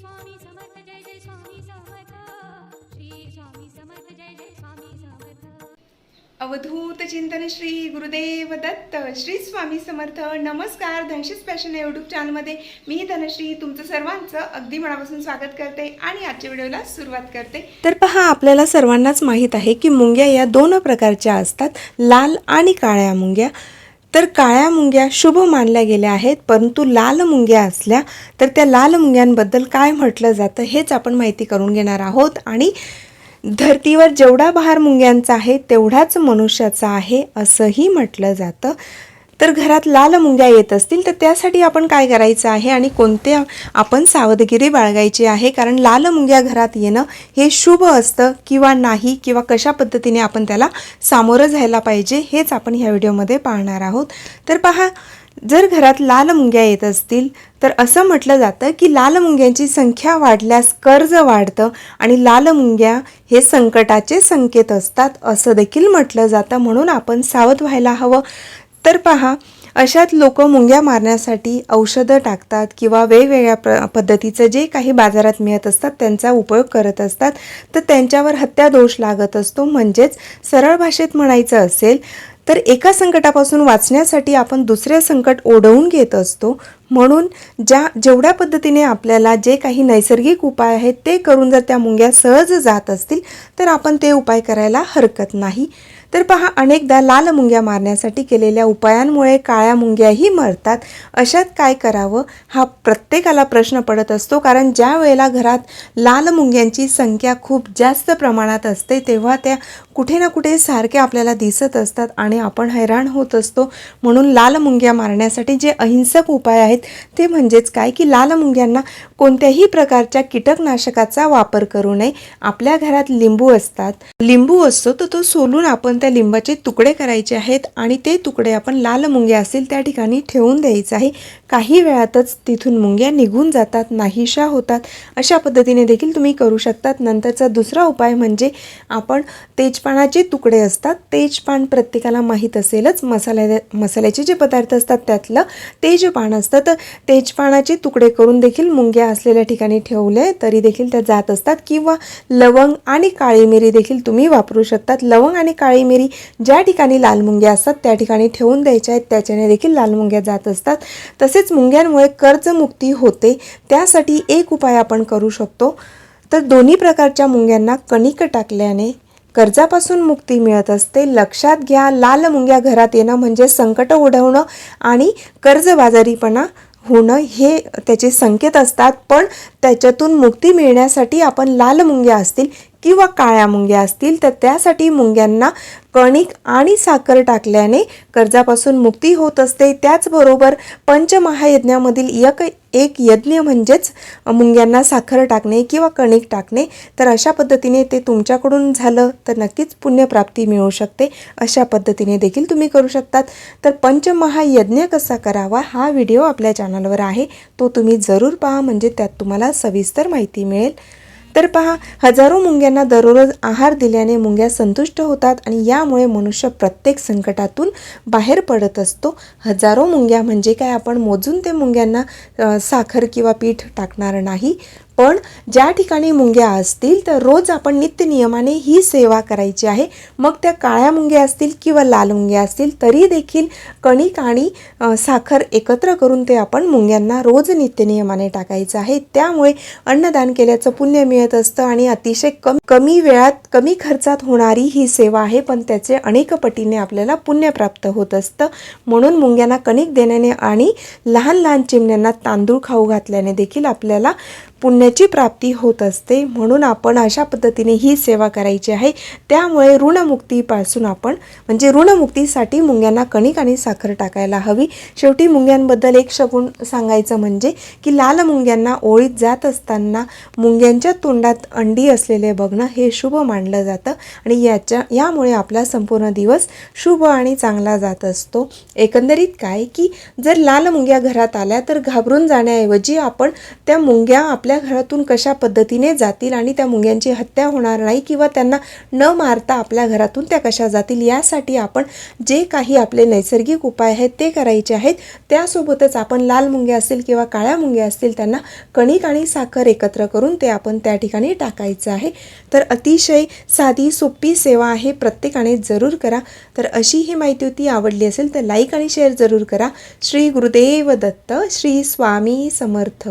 स्वामी समर्थ जय जय स्वामी समर्थ. श्री स्वामी समर्थ जय जय स्वामी समर्थ. अवधूत चिंतन श्री गुरुदेव दत्त श्री स्वामी समर्थ. नमस्कार धनशीस fashion YouTube चॅनलमध्ये मी धनश्री तुमचं सर्वांचं अगदी मनापासून स्वागत करते आणि आजच्या व्हिडिओला सुरुवात करते. तर पहा आपल्याला सर्वांनाच माहीत आहे की मुंग्या या दोन प्रकारच्या असतात लाल आणि काळ्या मुंग्या. तर काळ्या मुंग्या शुभ मानल्या गेल्या आहेत परंतु लाल मुंग्या असल्या तर त्या लाल मुंग्यांबद्दल काय म्हटलं जातं हेच आपण माहिती करून घेणार आहोत. आणि धरतीवर जेवढा बहार मुंग्यांचा आहे तेवढाच मनुष्याचा आहे असंही म्हटलं जातं. तर घरात लाल मुंग्या येत असतील तर त्यासाठी आपण काय करायचं आहे आणि कोणत्या आपण सावधगिरी बाळगायची आहे? कारण लाल मुंग्या घरात येणं हे शुभ असतं किंवा नाही किंवा कशा पद्धतीने आपण त्याला सामोरं जायला पाहिजे हेच आपण ह्या व्हिडिओमध्ये पाहणार आहोत. तर पहा जर घरात लाल मुंग्या येत असतील तर असं म्हटलं जातं की लाल मुंग्यांची संख्या वाढल्यास कर्ज वाढतं आणि लाल मुंग्या हे संकटाचे संकेत असतात असं देखील म्हटलं जातं. म्हणून आपण सावध व्हायला हवं. तर पहा अशात लोक मुंग्या मारण्यासाठी औषधं टाकतात किंवा वेगवेगळ्या प्र पद्धतीचं जे काही बाजारात मिळत असतात त्यांचा उपयोग करत असतात. तर त्यांच्यावर हत्या दोष लागत असतो. म्हणजेच सरळ भाषेत म्हणायचं असेल तर एका संकटापासून वाचण्यासाठी आपण दुसरे संकट ओढवून घेत असतो. म्हणून ज्या जेवढ्या पद्धतीने आपल्याला जे काही नैसर्गिक उपाय आहेत ते करून जर त्या मुंग्या सहज जात असतील तर आपण ते उपाय करायला हरकत नाही. तर पहा अनेकदा लाल मुंग्या मारण्यासाठी केलेल्या उपायांमुळे काळ्या मुंग्याही मरतात. अशात काय करावं? हा प्रत्येकाला प्रश्न पडत असतो कारण ज्या वेळेला घरात लाल मुंग्यांची संख्या खूप जास्त प्रमाणात असते तेव्हा त्या कुठे ना कुठे सारख्या आपल्याला दिसत असतात आणि आपण हैराण होत असतो. म्हणून लाल मुंग्या मारण्यासाठी जे अहिंसक उपाय आहेत ते म्हणजेच काय? की लाल मुंग्यांना कोणत्याही प्रकारच्या कीटकनाशकाचा वापर करू नये. आपल्या घरात लिंबू असतात. लिंबू असतो तर तो सोलून आपण त्या लिंबाचे तुकडे करायचे आहेत आणि ते तुकडे आपण लाल मुंग्या असतील त्या ठिकाणी ठेवून द्यायचं आहे. काही वेळातच तिथून मुंग्या निघून जातात नाहीशा होतात. अशा पद्धतीने देखील तुम्ही करू शकतात. नंतरचा दुसरा उपाय म्हणजे आपण तेजपानाचे तुकडे असतात. तेजपान प्रत्येकाला माहीत असेलच. मसाल्या मसाल्याचे जे पदार्थ असतात त्यातलं तेजपान असतं. तर तेजपानाचे तुकडे करून देखील मुंग्या असलेल्या ठिकाणी ठेवले तरी देखील त्या जात असतात. किंवा लवंग आणि काळी मिरी देखील तुम्ही वापरू शकतात. लवंग आणि काळी मिरी ज्या ठिकाणी लाल मुंग्या असतात त्या ठिकाणी ठेवून द्यायच्या आहेत. त्याच्याने देखील लाल मुंग्या जात असतात. तसेच मुंग्यांमुळे कर्जमुक्ती होते. त्यासाठी एक उपाय आपण करू शकतो. तर दोन्ही प्रकारच्या मुंग्यांना कणिक टाकल्याने कर्जापासून मुक्ती मिळत असते. लक्षात घ्या लाल मुंग्या घरात येणं म्हणजे संकट ओढवणं आणि कर्जबाजारीपणा होणं हे त्याचे संकेत असतात. पण त्याच्यातून मुक्ती मिळण्यासाठी आपण लाल मुंग्या असतील किंवा काळ्या मुंग्या असतील तर त्यासाठी मुंग्यांना कणिक आणि साखर टाकल्याने कर्जापासून मुक्ती होत असते. त्याचबरोबर पंचमहायज्ञामधील एक एक यज्ञ म्हणजेच मुंग्यांना साखर टाकणे किंवा कणिक टाकणे तर अशा पद्धतीने ते तुमच्याकडून झालं तर नक्कीच पुण्यप्राप्ती मिळू शकते. अशा पद्धतीने देखील तुम्ही करू शकतात. तर पंचमहायज्ञ कसा करावा हा व्हिडिओ आपल्या चॅनलवर आहे. तो तुम्ही जरूर पहा म्हणजे त्यात तुम्हाला सविस्तर माहिती मिळेल. तर पहा हजारो मुंग्यांना दररोज आहार दिल्याने मुंग्या संतुष्ट होतात आणि यामुळे मनुष्य प्रत्येक संकटातून बाहेर पडत असतो. हजारो मुंग्या म्हणजे काय? आपण मोजून ते मुंग्यांना साखर किंवा पीठ टाकणार नाही. पण ज्या ठिकाणी मुंग्या असतील तर रोज आपण नित्यनियमाने ही सेवा करायची आहे. मग त्या काळ्या मुंग्या असतील किंवा लाल मुंग्या असतील तरी देखील कणिक आणि साखर एकत्र करून ते आपण मुंग्यांना रोज नित्यनियमाने टाकायचं आहे. त्यामुळे अन्नदान केल्याचं पुण्य मिळत असतं आणि अतिशय कम कमी वेळात कमी खर्चात होणारी ही सेवा आहे. पण त्याचे अनेक पटीने आपल्याला पुण्य प्राप्त होत असतं. म्हणून मुंग्यांना कणिक देण्याने आणि लहान लहान चिमण्यांना तांदूळ खाऊ घातल्याने देखील आपल्याला पुण्य पुण्याची प्राप्ती होत असते. म्हणून आपण अशा पद्धतीने ही सेवा करायची आहे. त्यामुळे ऋणमुक्तीपासून आपण म्हणजे ऋणमुक्तीसाठी मुंग्यांना कणिक आणि साखर टाकायला हवी. शेवटी मुंग्यांबद्दल एक शगुन सांगायचं म्हणजे की लाल मुंग्यांना ओळीत जात असताना मुंग्यांच्या तोंडात अंडी असलेले बघणं हे शुभ मानलं जातं आणि याच्या यामुळे आपला संपूर्ण दिवस शुभ आणि चांगला जात असतो. एकंदरीत काय की जर लाल मुंग्या घरात आल्या तर घाबरून जाण्याऐवजी आपण त्या मुंग्या आपल्या घरातून कशा पद्धतीने जातील आणि त्या मुंग्यांची हत्या होणार नाही किंवा त्यांना न मारता आपल्या घरातून त्या कशा जातील यासाठी आपण जे काही आपले नैसर्गिक उपाय आहेत ते करायचे आहेत. त्यासोबतच आपण लाल मुंग्या असतील किंवा काळ्या मुंग्या असतील त्यांना कणिक आणि साखर एकत्र करून ते आपण त्या ठिकाणी टाकायचं आहे. तर अतिशय साधी सोपी सेवा आहे प्रत्येकाने जरूर करा. तर अशी ही माहिती होती. आवडली असेल तर लाईक आणि शेअर जरूर करा. श्री गुरुदेव दत्त श्री स्वामी समर्थ.